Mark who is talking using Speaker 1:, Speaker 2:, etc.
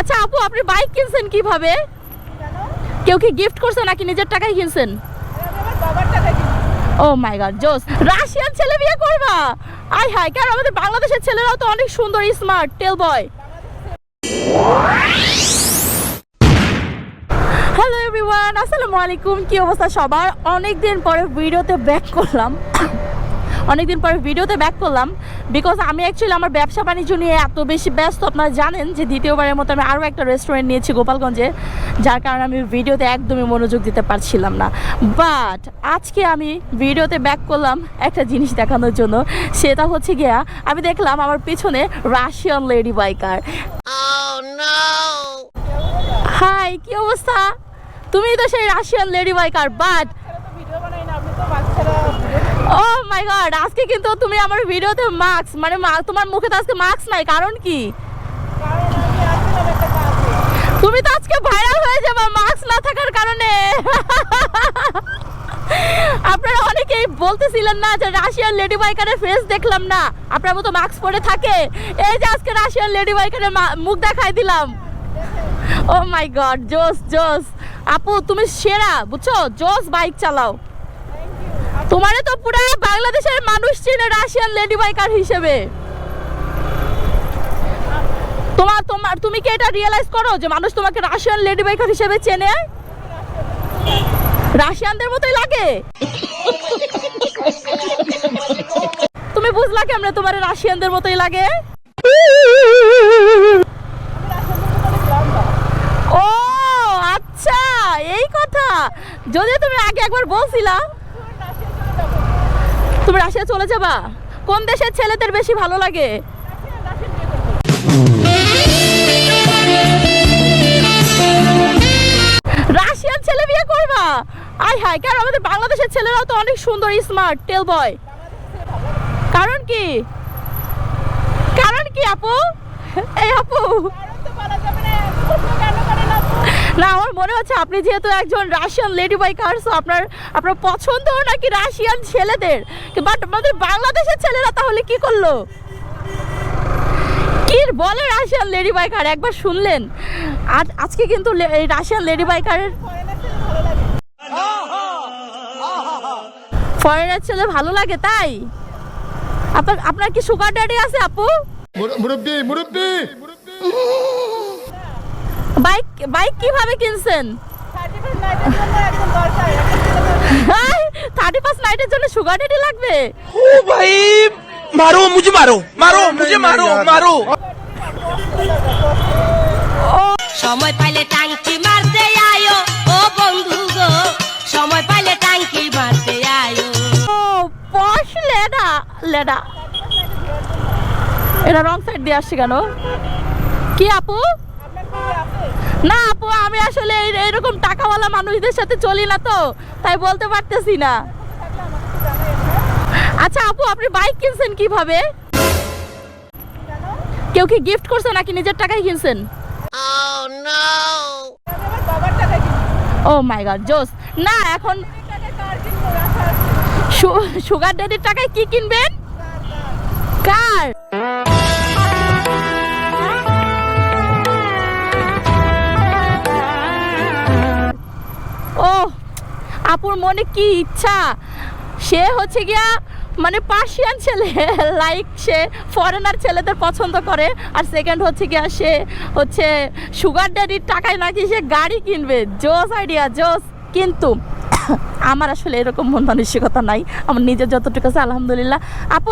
Speaker 1: আচ্ছা আপু, আপনি বাইক কিনছেন কীভাবে? কেউ কি গিফট করছে নাকি নিজের টাকায় কিনছেন? ও মাই গড জোস। রাশিয়ান ছেলে বিয়ে করবা? আই হাই কারণ আমাদের বাংলাদেশের ছেলেরাও তো অনেক সুন্দর smart tall boy hello everyone আসসালামু আলাইকুম। কি অবস্থা সবার? অনেক দিন পরে ভিডিওতে ব্যাক করলাম। অনেকদিন পরে ভিডিওতে ব্যাক করলাম বিকজ আমি অ্যাকচুয়ালি আমার ব্যবসা বাণিজ্য নিয়ে এত বেশি ব্যস্ত আপনারা জানেন যে দ্বিতীয়বারের মতো আমি আরও একটা রেস্টুরেন্ট নিয়েছি গোপালগঞ্জে যার কারণে আমি ভিডিওতে একদমই মনোযোগ দিতে পারছিলাম না। বাট আজকে আমি ভিডিওতে ব্যাক করলাম একটা জিনিস দেখানোর জন্য সেটা হচ্ছে গিয়া আমি দেখলাম আমার পিছনে রাশিয়ান লেডি বাইকার হাই কি অবস্থা? তুমি তো সেই Russian lady biker but oh my god আজকে কিন্তু তুমি আমার ভিডিওতে মাস্ক মানে তোমার মুখে তো আজকে মাস্ক নাই, কারণ কি? তুমি তো আজকে ভাইরাল হয়ে যাবে মাস্ক না থাকার কারণে। আপনারা অনেকেই বলতেছিলেন না যে রাশিয়ান লেডি বাইকারের ফেস দেখলাম না। আপনার মতো মাস্ক পরে থাকে। এই যে আজকে রাশিয়ান লেডি বাইকারের মুখ দেখাই দিলাম। ও মাই গড জোস জোস আপু, তুমি সেরা, বুঝছ? জোস বাইক চালাও। তোমারে তো পুরো বাংলাদেশের মানুষ চেনে রাশিয়ান লেডি বাইকার হিসেবে। তোমার তোমার, তুমি কি এটা রিয়েলাইজ করো যে মানুষ তোমাকে রাশিয়ান লেডি বাইকার হিসেবে চেনে? রাশিয়ানদের মতোই লাগে। তুমি বুঝলা কেমনে তোমার রাশিয়ানদের মতোই লাগে? ও আচ্ছা এই কথা। যদি তুমি আগে একবার বলছিলা তুমি রাশিয়া চলে যাবা? কোন দেশের ছেলেদের বেশি ভালো লাগে? রাশিয়ান ছেলে বিয়ে করবা? আই হাই কারণ আমাদের বাংলাদেশের ছেলেরাও তো অনেক সুন্দর স্মার্ট টেল বয় কারণ কি? কারণ কি, আপু? এই, আপু! না, আমার মনে হচ্ছে আপনি যেহেতু একজন রাশিয়ান লেডি বাইকার সো আপনার আপনার পছন্দ নাকি রাশিয়ান ছেলেদের? বাট আমাদের বাংলাদেশের ছেলেরা তাহলে কি করল? কি বলে রাশিয়ান লেডি বাইকার একবার শুনলেন? আর আজকে কিন্তু রাশিয়ান লেডি বাইকারের ফরেনার ছেলে ভালো লাগে, তাই? আপনার আপনার কি সুগার ড্যাডি আছে, আপু?
Speaker 2: মুর- মুরব্বি মুরব্বি!
Speaker 1: বাইক বাইক কীভাবে কিনছেন? থার্টি ফার্স্ট নাইটের জন্য সুগার ডেডি লাগবে?
Speaker 3: ও ভাই মারো মুঝে মারো মারো মুঝে মারো মারো।
Speaker 4: সময় পাইলে টাঙ্কি মারতে আয়ো। ও বন্ধু গো সময় পাইলে টাঙ্কি মারতে আয়ো।
Speaker 1: ও পশ লেডা লেডা এটা রং সাইড দিয়ে আসছে কেন? কি আপু? না আপু, আমি আসলে এই- এইরকম টাকাওয়ালা মানুষদের সাথে চলি না তো, তাই বলতে পারতেছি না। আচ্ছা আপু, আপনি বাইক কিনছেন কীভাবে? কেউ কি গিফট করছে নাকি নিজের টাকায় কিনছেন? ও মাই গড জোস। না, এখন সুগার ড্যাডির টাকায় কি কিনবেন? কার? আপুর মনে কি ইচ্ছা? সে হচ্ছে গিয়া মানে পার্সিয়ান ছেলে লাইক সে ফরেনার ছেলেদের পছন্দ করে। আর সেকেন্ড হচ্ছে গিয়া সে হচ্ছে সুগার ড্যাডির টাকায় নাকি সে গাড়ি কিনবে। জোস আইডিয়া জোস। কিন্তু আমার আসলে এরকম মন মানসিকতা নাই। আমার নিজের যতটুকু আছে, আলহামদুলিল্লাহ। আপু